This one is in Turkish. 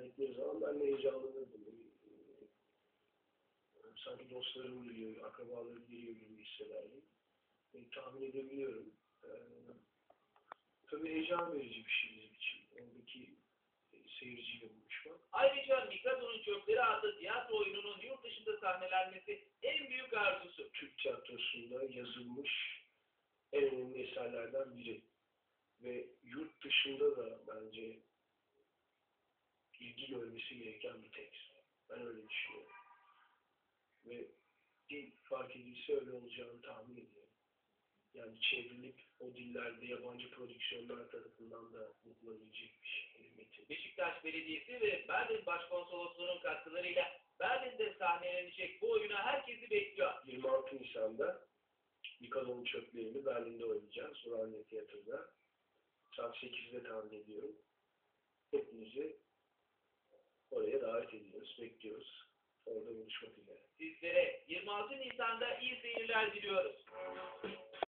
geldikleri zaman ben de heyecanlanırdım. Ee, Sanki dostlarım geliyor, akrabalarım geliyor gibi hissederdim. E, tahmin edebiliyorum. Ee, tabii heyecan verici bir şey bizim için. Oradaki e, seyirciyle buluşmak. Ayrıca Mikado'nun Çöpleri adlı tiyatro oyununun yurt dışında sahnelenmesi en büyük arzusu. Türk tiyatrosunda yazılmış en önemli eserlerden biri. Ve yurt dışında da bence ilgi görmesi gereken bir tekst. Ben öyle düşünüyorum. Ve dil fark edilse öyle olacağını tahmin ediyorum. Yani çevrilip o dillerde yabancı prodüksiyonlar tarafından da bulunabilecek bir şey. metin. Beşiktaş Belediyesi ve Berlin Başkonsolosluğu'nun katkılarıyla Berlin'de sahnelenecek bu oyuna herkesi bekliyor. 26 Nisan'da Mikado'nun çöplerini Berlin'de oynayacağız. Urania Tiyatro'da. Saat 8'de tahmin ediyorum. Hepinizi oraya davet ediyoruz, bekliyoruz. Orada buluşmak üzere. Sizlere 26 Nisan'da iyi seyirler diliyoruz.